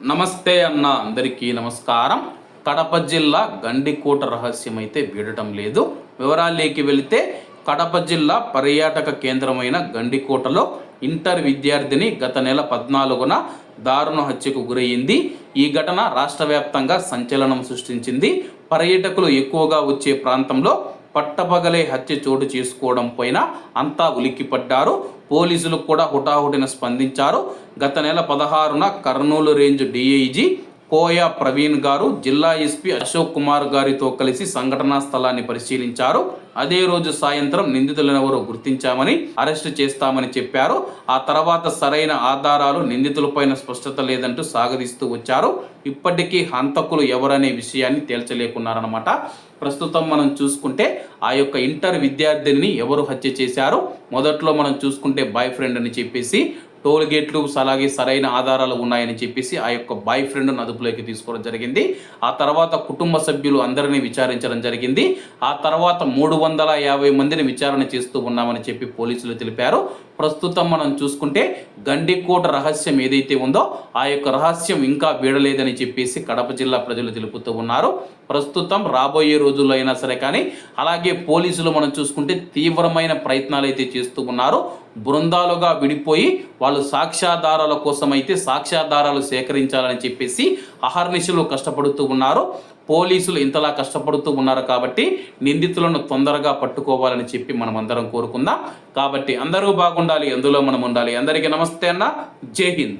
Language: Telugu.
నమస్తే అన్న అందరికీ నమస్కారం. కడప జిల్లా గండికోట రహస్యం అయితే వీడటం లేదు. వివరాలేకి వెళితే కడప జిల్లా పర్యాటక కేంద్రమైన గండికోటలో ఇంటర్ విద్యార్థిని గత నెల పద్నాలుగున దారుణ హత్యకు గురయ్యింది ఈ ఘటన రాష్ట్ర వ్యాప్తంగా సంచలనం సృష్టించింది. పర్యాటకులు ఎక్కువగా వచ్చే ప్రాంతంలో పట్టపగలే హత్య చోటు చేసుకోవడం పైన అంతా ఉలిక్కిపడ్డారు. పోలీసులు కూడా హుటాహుటిన స్పందించారు. గత నెల పదహారున కర్నూలు రేంజ్ డిఐజీ కోయ ప్రవీణ్ గారు జిల్లా ఎస్పీ అశోక్ కుమార్ గారితో కలిసి సంఘటనా స్థలాన్ని పరిశీలించారు. అదే రోజు సాయంత్రం నిందితులనెవరో గుర్తించామని అరెస్టు చేస్తామని చెప్పారు. ఆ తర్వాత సరైన ఆధారాలు నిందితులపైన స్పష్టత లేదంటూ సాగదీస్తూ వచ్చారు. ఇప్పటికీ హంతకులు ఎవరనే విషయాన్ని తేల్చలేకున్నారన్నమాట. ప్రస్తుతం మనం చూసుకుంటే ఆ యొక్క ఇంటర్ విద్యార్థిని ఎవరు హత్య చేశారు? మొదట్లో మనం చూసుకుంటే బాయ్ ఫ్రెండ్ అని చెప్పేసి టోల్ గేట్లు అలాగే సరైన ఆధారాలు ఉన్నాయని చెప్పేసి ఆ యొక్క బాయ్ ఫ్రెండ్ను అదుపులోకి తీసుకోవడం జరిగింది. ఆ తర్వాత కుటుంబ సభ్యులు అందరినీ విచారించడం జరిగింది. ఆ తర్వాత మూడు వందల యాభై మందిని విచారణ చేస్తూ ఉన్నామని చెప్పి పోలీసులు తెలిపారు. ప్రస్తుతం మనం చూసుకుంటే గండికోట రహస్యం ఏదైతే ఉందో ఆ యొక్క రహస్యం ఇంకా వీడలేదని చెప్పేసి కడప జిల్లా ప్రజలు తెలుపుతూ ఉన్నారు. ప్రస్తుతం రాబోయే రోజుల్లో అయినా సరే కానీ అలాగే పోలీసులు మనం చూసుకుంటే తీవ్రమైన ప్రయత్నాలు అయితే చేస్తూ ఉన్నారు. బృందాలుగా విడిపోయి వాళ్ళు సాక్ష్యాధారాల కోసం అయితే సాక్ష్యాధారాలు సేకరించాలని చెప్పేసి అహర్నిశలు కష్టపడుతూ ఉన్నారు. పోలీసులు ఇంతలా కష్టపడుతూ ఉన్నారు కాబట్టి నిందితులను తొందరగా పట్టుకోవాలని చెప్పి మనం అందరం కోరుకుందాం. కాబట్టి అందరూ బాగుండాలి అందులో మనం ఉండాలి. అందరికీ నమస్తే అన్న. జై హింద్.